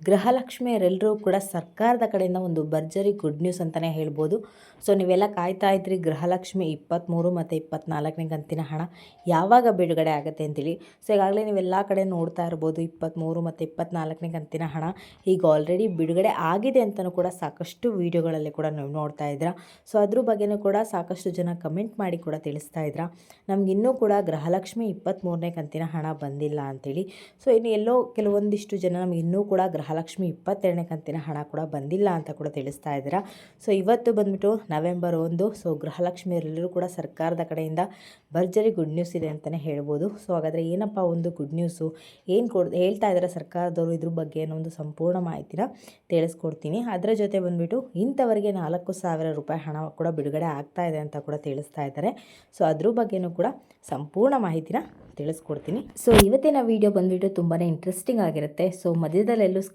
ಗೃಹಲಕ್ಷ್ಮಿಯರೆಲ್ಲರೂ ಕೂಡ ಸರ್ಕಾರದ ಕಡೆಯಿಂದ ಒಂದು ಭರ್ಜರಿ ಗುಡ್ ನ್ಯೂಸ್ ಅಂತಲೇ ಹೇಳ್ಬೋದು. ಸೊ ನೀವೆಲ್ಲ ಕಾಯ್ತಾ ಇದ್ರಿ, ಗೃಹಲಕ್ಷ್ಮಿ ಇಪ್ಪತ್ತ್ಮೂರು ಮತ್ತು ಇಪ್ಪತ್ತ್ನಾಲ್ಕನೇ ಕಂತಿನ ಹಣ ಯಾವಾಗ ಬಿಡುಗಡೆ ಆಗುತ್ತೆ ಅಂತೇಳಿ ಸೊ ಈಗಾಗಲೇ ನೀವೆಲ್ಲ ಕಡೆ ನೋಡ್ತಾ ಇರ್ಬೋದು ಇಪ್ಪತ್ತ್ಮೂರು ಮತ್ತು ಇಪ್ಪತ್ತ್ನಾಲ್ಕನೇ ಕಂತಿನ ಹಣ ಈಗ ಆಲ್ರೆಡಿ ಬಿಡುಗಡೆ ಆಗಿದೆ ಅಂತಲೂ ಕೂಡ ಸಾಕಷ್ಟು ವೀಡಿಯೋಗಳಲ್ಲಿ ಕೂಡ ನೀವು ನೋಡ್ತಾ ಇದ್ದೀರಾ. ಸೊ ಅದ್ರ ಬಗ್ಗೆನೂ ಕೂಡ ಸಾಕಷ್ಟು ಜನ ಕಮೆಂಟ್ ಮಾಡಿ ಕೂಡ ತಿಳಿಸ್ತಾ ಇದ್ದೀರಾ. ನಮಗಿನ್ನೂ ಕೂಡ ಗೃಹಲಕ್ಷ್ಮಿ ಇಪ್ಪತ್ತ್ಮೂರನೇ ಕಂತಿನ ಹಣ ಬಂದಿಲ್ಲ ಅಂತೇಳಿ ಸೊ ಇನ್ನು ಎಲ್ಲೋ ಕೆಲವೊಂದಿಷ್ಟು ಜನ ನಮಗೆ ಇನ್ನೂ ಕೂಡ ಗೃಹಲಕ್ಷ್ಮಿ ಇಪ್ಪತ್ತೆರಡನೇ ಕಂತಿನ ಹಣ ಕೂಡ ಬಂದಿಲ್ಲ ಅಂತ ಕೂಡ ತಿಳಿಸ್ತಾ ಇದ್ದೀರಾ. ಸೊ ಇವತ್ತು ಬಂದ್ಬಿಟ್ಟು ನವೆಂಬರ್ ಒಂದು ಸೊ ಗೃಹಲಕ್ಷ್ಮಿಯರೆಲ್ಲರೂ ಕೂಡ ಸರ್ಕಾರದ ಕಡೆಯಿಂದ ಭರ್ಜರಿ ಗುಡ್ ನ್ಯೂಸ್ ಇದೆ ಅಂತಲೇ ಹೇಳ್ಬೋದು. ಸೊ ಹಾಗಾದರೆ ಏನಪ್ಪ ಒಂದು ಗುಡ್ ನ್ಯೂಸು ಏನು ಕೊಡ್, ಹೇಳ್ತಾ ಇದ್ದಾರೆ ಸರ್ಕಾರದವರು ಇದ್ರ ಬಗ್ಗೆ ಅನ್ನೋ ಒಂದು ಸಂಪೂರ್ಣ ಮಾಹಿತಿನ ತಿಳಿಸ್ಕೊಡ್ತೀನಿ. ಅದರ ಜೊತೆ ಬಂದುಬಿಟ್ಟು ಇಂಥವರಿಗೆ ನಾಲ್ಕು ಸಾವಿರ ರೂಪಾಯಿ ಹಣ ಕೂಡ ಬಿಡುಗಡೆ ಆಗ್ತಾ ಇದೆ ಅಂತ ಕೂಡ ತಿಳಿಸ್ತಾ ಇದ್ದಾರೆ. ಸೊ ಅದ್ರ ಬಗ್ಗೆನೂ ಕೂಡ ಸಂಪೂರ್ಣ ಮಾಹಿತಿನ ತಿಳಿಸ್ಕೊಡ್ತೀನಿ. ಸೊ ಇವತ್ತಿನ ವಿಡಿಯೋ ಬಂದುಬಿಟ್ಟು ತುಂಬಾ ಇಂಟ್ರೆಸ್ಟಿಂಗ್ ಆಗಿರುತ್ತೆ. ಸೊ ಮಧ್ಯದಲ್ಲೆಲ್ಲೂ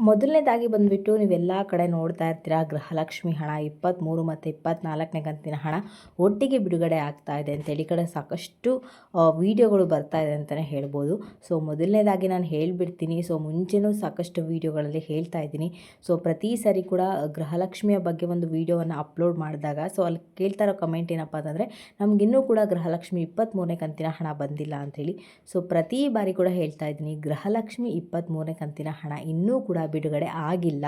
ಮೊದಲನೇದಾಗಿ ಬಂದುಬಿಟ್ಟು ನೀವೆಲ್ಲ ಕಡೆ ನೋಡ್ತಾ ಇರ್ತೀರಾ, ಗೃಹಲಕ್ಷ್ಮಿ ಹಣ ಇಪ್ಪತ್ತ್ಮೂರು ಮತ್ತು ಇಪ್ಪತ್ತ್ನಾಲ್ಕನೇ ಕಂತಿನ ಹಣ ಒಟ್ಟಿಗೆ ಬಿಡುಗಡೆ ಆಗ್ತಾ ಇದೆ ಅಂತೇಳಿ ಈ ಕಡೆ ಸಾಕಷ್ಟು ವೀಡಿಯೋಗಳು ಬರ್ತಾ ಇದೆ ಅಂತಲೇ ಹೇಳ್ಬೋದು. ಸೊ, ಮೊದಲನೇದಾಗಿ ನಾನು ಹೇಳಿಬಿಡ್ತೀನಿ. ಸೊ, ಮುಂಚೆನೂ ಸಾಕಷ್ಟು ವೀಡಿಯೋಗಳಲ್ಲಿ ಹೇಳ್ತಾ ಇದ್ದೀನಿ. ಸೊ, ಪ್ರತಿ ಸಾರಿ ಕೂಡ ಗೃಹಲಕ್ಷ್ಮಿಯ ಬಗ್ಗೆ ಒಂದು ವೀಡಿಯೋವನ್ನು ಅಪ್ಲೋಡ್ ಮಾಡಿದಾಗ, ಸೊ, ಅಲ್ಲಿ ಕೇಳ್ತಾ ಇರೋ ಕಮೆಂಟ್ ಏನಪ್ಪ ಅಂತಂದರೆ, ನಮಗಿನ್ನೂ ಕೂಡ ಗೃಹಲಕ್ಷ್ಮಿ ಇಪ್ಪತ್ತ್ಮೂರನೇ ಕಂತಿನ ಹಣ ಬಂದಿಲ್ಲ ಅಂಥೇಳಿ ಸೊ, ಪ್ರತಿ ಬಾರಿ ಕೂಡ ಹೇಳ್ತಾ ಇದ್ದೀನಿ, ಗೃಹಲಕ್ಷ್ಮಿ ಇಪ್ಪತ್ತ್ಮೂರನೇ ಕಂತಿನ ಹಣ ಇನ್ನೂ ಕೂಡ ಬಿಡುಗಡೆ ಆಗಿಲ್ಲ.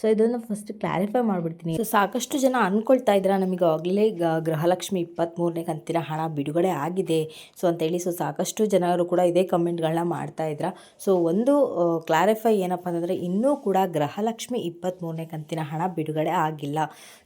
ಸೊ ಇದನ್ನು ಫಸ್ಟ್ ಕ್ಲಾರಿಫೈ ಮಾಡಿಬಿಡ್ತೀನಿ. ಸೊ ಸಾಕಷ್ಟು ಜನ ಅಂದ್ಕೊಳ್ತಾ ಇದ್ದೀರಾ ನಮಗೆ ಆಗಲೇ ಗೃಹಲಕ್ಷ್ಮಿ ಇಪ್ಪತ್ತ್ಮೂರನೇ ಕಂತಿನ ಹಣ ಬಿಡುಗಡೆ ಆಗಿದೆ. ಸೊ ಅಂತೇಳಿ ಸೊ ಸಾಕಷ್ಟು ಜನರು ಕೂಡ ಇದೇ ಕಮೆಂಟ್ಗಳನ್ನ ಮಾಡ್ತಾ ಇದ್ರ. ಸೊ ಒಂದು ಕ್ಲಾರಿಫೈ ಏನಪ್ಪ ಅಂತಂದರೆ ಇನ್ನೂ ಕೂಡ ಗೃಹಲಕ್ಷ್ಮಿ ಇಪ್ಪತ್ತ್ಮೂರನೇ ಕಂತಿನ ಹಣ ಬಿಡುಗಡೆ ಆಗಿಲ್ಲ.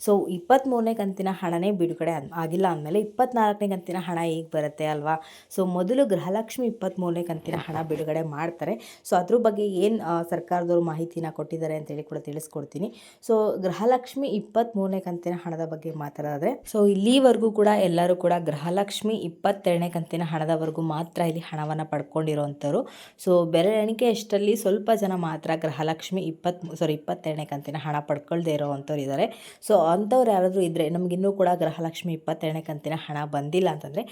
ಸೊ ಇಪ್ಪತ್ತ್ಮೂರನೇ ಕಂತಿನ ಹಣನೇ ಬಿಡುಗಡೆ ಆಗಿಲ್ಲ ಅಂದಮೇಲೆ ಇಪ್ಪತ್ನಾಲ್ಕನೇ ಕಂತಿನ ಹಣ ಈಗ ಬರುತ್ತೆ ಅಲ್ವಾ? ಸೊ ಮೊದಲು ಗೃಹಲಕ್ಷ್ಮಿ ಇಪ್ಪತ್ತ್ಮೂರನೇ ಕಂತಿನ ಹಣ ಬಿಡುಗಡೆ ಮಾಡ್ತಾರೆ. ಸೊ ಅದ್ರ ಬಗ್ಗೆ ಏನು ಸರ್ಕಾರದವರು ಮಾಹಿತಿನ ಕೊಟ್ಟಿದ್ದಾರೆ ಅಂತೇಳಿ ಕೂಡ ತಿಳಿಸ್ಕೊಡ್ತೀನಿ. ಸೊ ಗೃಹಲಕ್ಷ್ಮಿ ಇಪ್ಪತ್ತ್ಮೂರನೇ ಕಂತಿನ ಹಣದ ಬಗ್ಗೆ ಮಾತಾಡೋದಾದ್ರೆ ಸೊ ಇಲ್ಲಿವರೆಗೂ ಕೂಡ ಎಲ್ಲರೂ ಕೂಡ ಗೃಹಲಕ್ಷ್ಮಿ ಇಪ್ಪತ್ತೆರಡನೇ ಕಂತಿನ ಹಣದವರೆಗೂ ಮಾತ್ರ ಇಲ್ಲಿ ಹಣವನ್ನು ಪಡ್ಕೊಂಡಿರೋವಂಥವ್ರು ಸೊ ಬೆರಳೆಣಿಕೆ ಅಷ್ಟರಲ್ಲಿ ಸ್ವಲ್ಪ ಜನ ಮಾತ್ರ ಗೃಹಲಕ್ಷ್ಮಿ ಇಪ್ಪತ್ತ್ ಸಾರಿ ಇಪ್ಪತ್ತೆರಡನೇ ಕಂತಿನ ಹಣ ಪಡ್ಕೊಳ್ದೇ ಇರೋವಂಥವ್ರು ಇದ್ದಾರೆ ಸೊ ಅಂಥವ್ರು ಯಾರಾದರೂ ಇದ್ದರೆ ನಮಗಿನ್ನೂ ಕೂಡ ಗೃಹಲಕ್ಷ್ಮಿ ಇಪ್ಪತ್ತೆರಡನೇ ಕಂತಿನ ಹಣ ಬಂದಿಲ್ಲ ಅಂತಂದರೆ,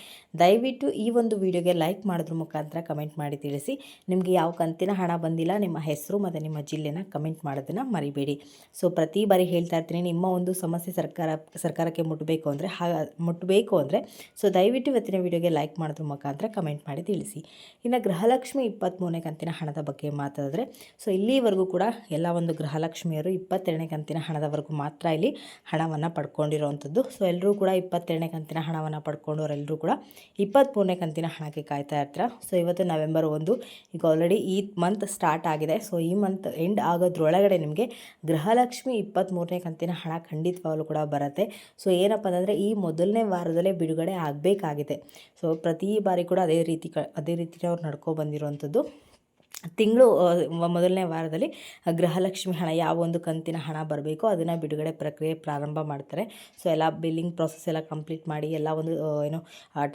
ದಯವಿಟ್ಟು ಈ ಒಂದು ವಿಡಿಯೋಗೆ ಲೈಕ್ ಮಾಡಿದ್ರ ಮುಖಾಂತರ ಕಮೆಂಟ್ ಮಾಡಿ ತಿಳಿಸಿ. ನಿಮಗೆ ಯಾವ ಕಂತಿನ ಹಣ ಬಂದಿಲ್ಲ, ನಿಮ್ಮ ಹೆಸರು ಮತ್ತು ನಿಮ್ಮ ಜಿಲ್ಲೆನ ಕಮೆಂಟ್ ಮಾಡೋದನ್ನು ಮರಿಬೇಡಿ. ಸೊ ಪ್ರತಿ ಬಾರಿ ಹೇಳ್ತಾ ಇರ್ತೀನಿ, ನಿಮ್ಮ ಒಂದು ಸಮಸ್ಯೆ ಸರ್ಕಾರ, ಸರ್ಕಾರಕ್ಕೆ ಮುಟ್ಟಬೇಕು ಅಂದರೆ, ಹಾ ಮುಟ್ಟಬೇಕು ಅಂದರೆ ಸೊ ದಯವಿಟ್ಟು ಇವತ್ತಿನ ವಿಡಿಯೋಗೆ ಲೈಕ್ ಮಾಡೋದ್ರ ಮುಖಾಂತರ ಕಮೆಂಟ್ ಮಾಡಿ ತಿಳಿಸಿ. ಇನ್ನು ಗೃಹಲಕ್ಷ್ಮಿ ಇಪ್ಪತ್ತ್ಮೂರನೇ ಕಂತಿನ ಹಣದ ಬಗ್ಗೆ ಮಾತಾಡಿದ್ರೆ ಸೊ ಇಲ್ಲಿವರೆಗೂ ಕೂಡ ಎಲ್ಲ ಒಂದು ಗೃಹಲಕ್ಷ್ಮಿಯರು ಇಪ್ಪತ್ತೆರಡನೇ ಕಂತಿನ ಹಣದವರೆಗೂ ಮಾತ್ರ ಇಲ್ಲಿ ಹಣವನ್ನು ಪಡ್ಕೊಂಡಿರುವಂಥದ್ದು ಸೊ ಎಲ್ಲರೂ ಕೂಡ ಇಪ್ಪತ್ತೆರಡನೇ ಕಂತಿನ ಹಣವನ್ನು ಪಡ್ಕೊಂಡವರೆಲ್ಲರೂ ಕೂಡ ಇಪ್ಪತ್ತ್ಮೂರನೇ ಕಂತಿನ ಹಣಕ್ಕೆ ಕಾಯ್ತಾ ಇರ್ತಾರೆ? ಸೊ ಇವತ್ತು ನವೆಂಬರ್ ಒಂದು, ಈಗ ಆಲ್ರೆಡಿ ಈ ಮಂತ್ ಸ್ಟಾರ್ಟ್ ಆಗಿದೆ. ಸೊ ಈ ಮಂತ್ ಎಂಡ್ ಆಗೋದ್ರೊಳಗಡೆ ನಿಮಗೆ ಗೃಹಲಕ್ಷ್ಮಿ ಇಪ್ಪತ್ತ್ಮೂರನೇ ಕಂತಿನ ಹಣ ಖಂಡಿತವಾಗಲೂ ಕೂಡ ಬರುತ್ತೆ. ಸೊ, ಏನಪ್ಪ ಅಂತಂದರೆ ಈ ಮೊದಲನೇ ವಾರದಲ್ಲೇ ಬಿಡುಗಡೆ ಆಗಬೇಕಾಗಿದೆ. ಸೊ, ಪ್ರತಿ ಬಾರಿ ಕೂಡ ಅದೇ ರೀತಿ ಕ, ಅದೇ ರೀತಿ ಅವ್ರು ನಡ್ಕೊ ಬಂದಿರುವಂಥದ್ದು. ತಿಂಗಳು ಮೊದಲನೇ ವಾರದಲ್ಲಿ ಗೃಹಲಕ್ಷ್ಮಿ ಹಣ, ಯಾವ ಒಂದು ಕಂತಿನ ಹಣ ಬರಬೇಕು ಅದನ್ನು ಬಿಡುಗಡೆ ಪ್ರಕ್ರಿಯೆ ಪ್ರಾರಂಭ ಮಾಡ್ತಾರೆ. ಸೊ, ಎಲ್ಲ ಬಿಲ್ಲಿಂಗ್ ಪ್ರೊಸೆಸ್ ಎಲ್ಲ ಕಂಪ್ಲೀಟ್ ಮಾಡಿ, ಎಲ್ಲ ಒಂದು ಏನು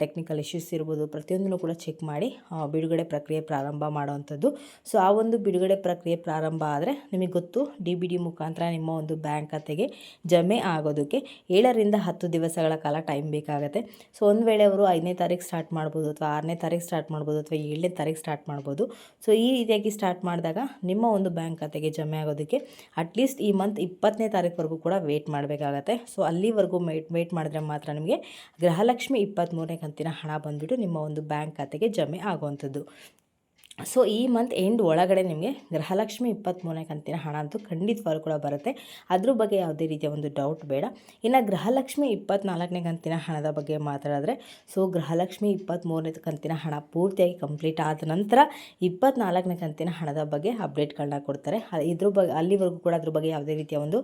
ಟೆಕ್ನಿಕಲ್ ಇಶ್ಯೂಸ್ ಇರ್ಬೋದು, ಪ್ರತಿಯೊಂದನ್ನು ಕೂಡ ಚೆಕ್ ಮಾಡಿ ಬಿಡುಗಡೆ ಪ್ರಕ್ರಿಯೆ ಪ್ರಾರಂಭ ಮಾಡುವಂಥದ್ದು. ಸೊ, ಆ ಒಂದು ಬಿಡುಗಡೆ ಪ್ರಕ್ರಿಯೆ ಪ್ರಾರಂಭ ಆದರೆ ನಿಮಗೆ ಗೊತ್ತು, ಡಿ ಬಿ ಡಿ ಮುಖಾಂತರ ನಿಮ್ಮ ಒಂದು ಬ್ಯಾಂಕ್ ಖಾತೆಗೆ ಜಮೆ ಆಗೋದಕ್ಕೆ ಏಳರಿಂದ ಹತ್ತು ದಿವಸಗಳ ಕಾಲ ಟೈಮ್ ಬೇಕಾಗುತ್ತೆ. ಸೊ, ಒಂದು ವೇಳೆ ಅವರು ಐದನೇ ತಾರೀಕು ಸ್ಟಾರ್ಟ್ ಮಾಡ್ಬೋದು ಅಥವಾ ಆರನೇ ತಾರೀಕು ಸ್ಟಾರ್ಟ್ ಮಾಡ್ಬೋದು ಅಥವಾ ಏಳನೇ ತಾರೀಕು ಸ್ಟಾರ್ಟ್ ಮಾಡ್ಬೋದು. ಸೊ, ಈ ರೀತಿಯಾಗಿ ಸ್ಟಾರ್ಟ್ ಮಾಡಿದಾಗ ನಿಮ್ಮ ಒಂದು ಬ್ಯಾಂಕ್ ಖಾತೆಗೆ ಜಮೆ ಆಗೋದಕ್ಕೆ ಅಟ್ಲೀಸ್ಟ್ ಈ ಮಂತ್ ಇಪ್ಪತ್ತನೇ ತಾರೀಕುವರೆಗೂ ಕೂಡ ವೇಟ್ ಮಾಡಬೇಕಾಗತ್ತೆ. ಸೊ ಅಲ್ಲಿವರೆಗೂ ವೇಟ್ ವೇಟ್ ಮಾಡಿದ್ರೆ ಮಾತ್ರ ನಿಮಗೆ ಗೃಹಲಕ್ಷ್ಮಿ ಇಪ್ಪತ್ತ್ಮೂರನೇ ಕಂತಿನ ಹಣ ಬಂದುಬಿಟ್ಟು ನಿಮ್ಮ ಒಂದು ಬ್ಯಾಂಕ್ ಖಾತೆಗೆ ಜಮೆ ಆಗುವಂಥದ್ದು. ಸೊ ಈ ಮಂತ್ ಎಂಡ್ ಒಳಗಡೆ ನಿಮಗೆ ಗೃಹಲಕ್ಷ್ಮಿ ಇಪ್ಪತ್ತ್ಮೂರನೇ ಕಂತಿನ ಹಣ ಅಂತೂ ಖಂಡಿತವಾಗ್ಲೂ ಕೂಡ ಬರುತ್ತೆ. ಅದ್ರ ಬಗ್ಗೆ ಯಾವುದೇ ರೀತಿಯ ಒಂದು ಡೌಟ್ ಬೇಡ. ಇನ್ನು ಗೃಹಲಕ್ಷ್ಮಿ ಇಪ್ಪತ್ತ್ನಾಲ್ಕನೇ ಕಂತಿನ ಹಣದ ಬಗ್ಗೆ ಮಾತಾಡಿದ್ರೆ ಸೊ ಗೃಹಲಕ್ಷ್ಮಿ ಇಪ್ಪತ್ತ್ಮೂರನೇ ಕಂತಿನ ಹಣ ಪೂರ್ತಿಯಾಗಿ ಕಂಪ್ಲೀಟ್ ಆದ ನಂತರ ಇಪ್ಪತ್ತ್ನಾಲ್ಕನೇ ಕಂತಿನ ಹಣದ ಬಗ್ಗೆ ಅಪ್ಡೇಟ್ಗಳನ್ನ ಕೊಡ್ತಾರೆ. ಇದ್ರ ಬಗ್ಗೆ ಅಲ್ಲಿವರೆಗೂ ಕೂಡ ಅದ್ರ ಬಗ್ಗೆ ಯಾವುದೇ ರೀತಿಯ ಒಂದು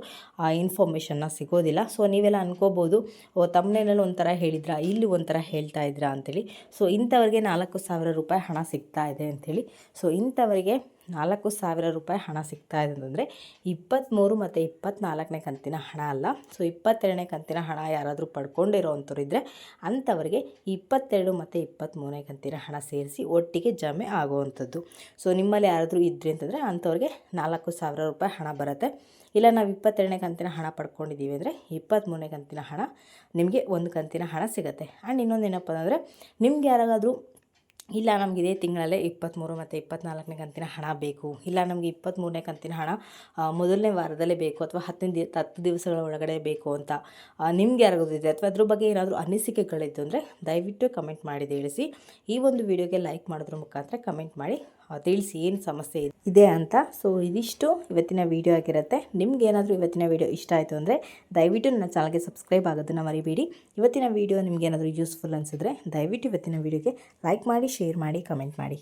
ಇನ್ಫಾರ್ಮೇಷನ್ನ ಸಿಗೋದಿಲ್ಲ. ಸೊ ನೀವೆಲ್ಲ ಅನ್ಕೋಬೋದು, ಓ ತಮ್ಮನೇನಲ್ಲಿ ಒಂಥರ ಹೇಳಿದ್ರ, ಇಲ್ಲಿ ಒಂಥರ ಹೇಳ್ತಾ ಇದ್ರಾ ಅಂತೇಳಿ. ಸೊ ಇಂಥವ್ರಿಗೆ ನಾಲ್ಕು ಸಾವಿರ ರೂಪಾಯಿ ಹಣ ಸಿಗ್ತಾ ಇದೆ ಅಂಥೇಳಿ ಸೊ ಇಂಥವರಿಗೆ ನಾಲ್ಕು ಸಾವಿರ ರೂಪಾಯಿ ಹಣ ಸಿಗ್ತಾ ಇದೆ ಅಂತಂದರೆ ಇಪ್ಪತ್ತ್ಮೂರು ಮತ್ತು ಇಪ್ಪತ್ತ್ನಾಲ್ಕನೇ ಕಂತಿನ ಹಣ ಅಲ್ಲ. ಸೊ ಇಪ್ಪತ್ತೆರಡನೇ ಕಂತಿನ ಹಣ ಯಾರಾದರೂ ಪಡ್ಕೊಂಡಿರೋ ಅಂಥವ್ರು ಇದ್ದರೆ ಅಂಥವ್ರಿಗೆ ಇಪ್ಪತ್ತೆರಡು ಮತ್ತು ಇಪ್ಪತ್ತ್ಮೂರನೇ ಕಂತಿನ ಹಣ ಸೇರಿಸಿ ಒಟ್ಟಿಗೆ ಜಮೆ ಆಗುವಂಥದ್ದು. ಸೊ ನಿಮ್ಮಲ್ಲಿ ಯಾರಾದರೂ ಇದ್ರಿ ಅಂತಂದರೆ ಅಂಥವ್ರಿಗೆ ನಾಲ್ಕು ಸಾವಿರ ರೂಪಾಯಿ ಹಣ ಬರುತ್ತೆ. ಇಲ್ಲ, ನಾವು ಇಪ್ಪತ್ತೆರಡನೇ ಕಂತಿನ ಹಣ ಪಡ್ಕೊಂಡಿದ್ದೀವಿ ಅಂದರೆ ಇಪ್ಪತ್ತ್ಮೂರನೇ ಕಂತಿನ ಹಣ ನಿಮಗೆ ಒಂದು ಕಂತಿನ ಹಣ ಸಿಗುತ್ತೆ. ಆ್ಯಂಡ್ ಇನ್ನೊಂದು ಏನಪ್ಪ ಅಂದರೆ ನಿಮ್ಗೆ ಯಾರಿಗಾದ್ರೂ ಇಲ್ಲ ನಮಗೆ ಇದೇ ತಿಂಗಳಲ್ಲೇ ಇಪ್ಪತ್ತ್ಮೂರು ಮತ್ತು ಇಪ್ಪತ್ತ್ನಾಲ್ಕನೇ ಕಂತಿನ ಹಣ ಬೇಕು. ಇಲ್ಲ ನಮಗೆ ಇಪ್ಪತ್ತ್ಮೂರನೇ ಕಂತಿನ ಹಣ ಮೊದಲನೇ ವಾರದಲ್ಲೇ ಬೇಕು ಅಥವಾ ಹತ್ತನೇ ದಿ, ಹತ್ತು ದಿವಸಗಳ ಒಳಗಡೆ ಬೇಕು ಅಂತ ನಿಮ್ಗೆ ಇದೆ ಅಥವಾ ಅದ್ರ ಬಗ್ಗೆ ಏನಾದರೂ ಅನಿಸಿಕೆಗಳಿತ್ತು ಅಂದರೆ ದಯವಿಟ್ಟು ಕಮೆಂಟ್ ಮಾಡಿ ತಿಳಿಸಿ. ಈ ಒಂದು ವಿಡಿಯೋಗೆ ಲೈಕ್ ಮಾಡೋದ್ರ ಮುಖಾಂತರ ಕಮೆಂಟ್ ಮಾಡಿ. ತಿಳಿಸಿ ಏನು ಸಮಸ್ಯೆ ಇದೆ ಅಂತ. ಸೊ ಇದಿಷ್ಟು ಇವತ್ತಿನ ವಿಡಿಯೋ ಆಗಿರುತ್ತೆ. ನಿಮ್ಗೆ ಏನಾದರೂ ಇವತ್ತಿನ ವಿಡಿಯೋ ಇಷ್ಟ ಆಯಿತು ಅಂದರೆ ದಯವಿಟ್ಟು ನನ್ನ ಚಾನಲ್ಗೆ ಸಬ್ಸ್ಕ್ರೈಬ್ ಆಗೋದನ್ನು ಮರಿಬೇಡಿ. ಇವತ್ತಿನ ವಿಡಿಯೋ ನಿಮ್ಗೆ ಏನಾದರೂ ಯೂಸ್ಫುಲ್ ಅನಿಸಿದ್ರೆ ದಯವಿಟ್ಟು ಇವತ್ತಿನ ವಿಡಿಯೋಗೆ ಲೈಕ್ ಮಾಡಿ ಶೇರ್ ಮಾಡಿ ಕಮೆಂಟ್ ಮಾಡಿ.